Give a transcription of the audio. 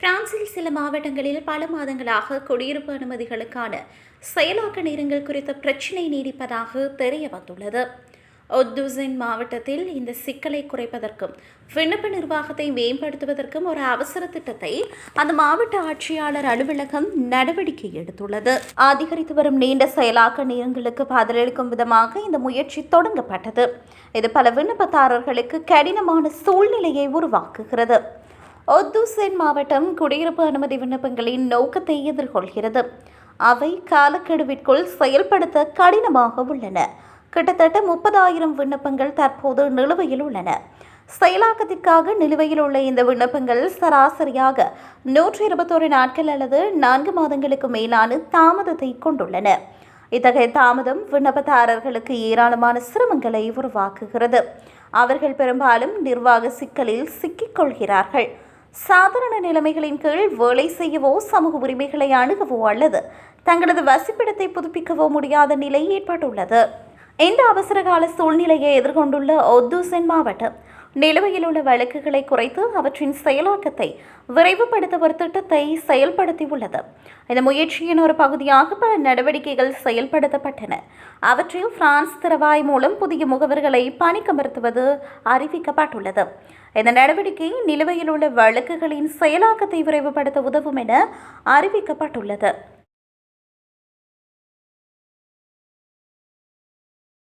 பிரான்சில் சில மாவட்டங்களில் பல மாதங்களாக குடியிருப்பு அனுமதிகளுக்கான செயலாக்க நேரங்கள் குறித்த பிரச்சினை நீடிப்பதாக தெரிய வந்துள்ளது. ஒத்துசின் மாவட்டத்தில் இந்த சிக்கலை குறைப்பதற்கும் விண்ணப்ப நிர்வாகத்தை மேம்படுத்துவதற்கும் ஒரு அவசர திட்டத்தை அந்த மாவட்ட ஆட்சியாளர் அலுவலகம் நடவடிக்கை எடுத்துள்ளது. அதிகரித்து வரும் நீண்ட செயலாக்க நேரங்களுக்கு பதிலளிக்கும் விதமாக இந்த முயற்சி தொடங்கப்பட்டது. இது பல விண்ணப்பதாரர்களுக்கு கடினமான சூழ்நிலையை உருவாக்குகிறது. ஒத்துசேன் மாவட்டம் குடியிருப்பு அனுமதி விண்ணப்பங்களின் நோக்கத்தை எதிர்கொள்கிறது. அவை காலக்கெடுவிற்குள் செயல்படுத்த கடினமாக உள்ளன. கிட்டத்தட்ட முப்பதாயிரம் விண்ணப்பங்கள் தற்போது நிலுவையில் உள்ளன. செயலாக்கத்திற்காக நிலுவையில் உள்ள இந்த விண்ணப்பங்கள் சராசரியாக நூற்றி இருபத்தோரு நாட்கள் அல்லது நான்கு மாதங்களுக்கு மேலான தாமதத்தை கொண்டுள்ளன. இத்தகைய தாமதம் விண்ணப்பதாரர்களுக்கு ஏராளமான சிரமங்களை உருவாக்குகிறது. அவர்கள் பெரும்பாலும் நிர்வாக சிக்கலில் சிக்கிக்கொள்கிறார்கள் சாதாரண நிலைமைகளின் கீழ் வேலை செய்யவோ சமூக உரிமைகளை அணுகவோ அல்லது தங்களது வசிப்பிடத்தை புதுப்பிக்கவோ முடியாத நிலை ஏற்பட்டுள்ளது. இந்த அவசரகால சூழ்நிலையை எதிர்கொண்டுள்ள ஒத்துசென் மாவட்டம் நிலுவையில் உள்ள வழக்குகளை குறைத்து அவற்றின் செயலாக்கத்தை விரைவுபடுத்த ஒரு திட்டத்தை செயல்படுத்தியுள்ளது. இந்த முயற்சியின் ஒரு பகுதியாக பல நடவடிக்கைகள் செயல்படுத்தப்பட்டன. அவற்றில் பிரான்ஸ் திறவாய் மூலம் புதிய முகவர்களை பணிக்கமர்த்துவது அறிவிக்கப்பட்டுள்ளது. இந்த நடவடிக்கை நிலுவையில் உள்ள வழக்குகளின் செயலாக்கத்தை விரைவுபடுத்த உதவும் என அறிவிக்கப்பட்டுள்ளது.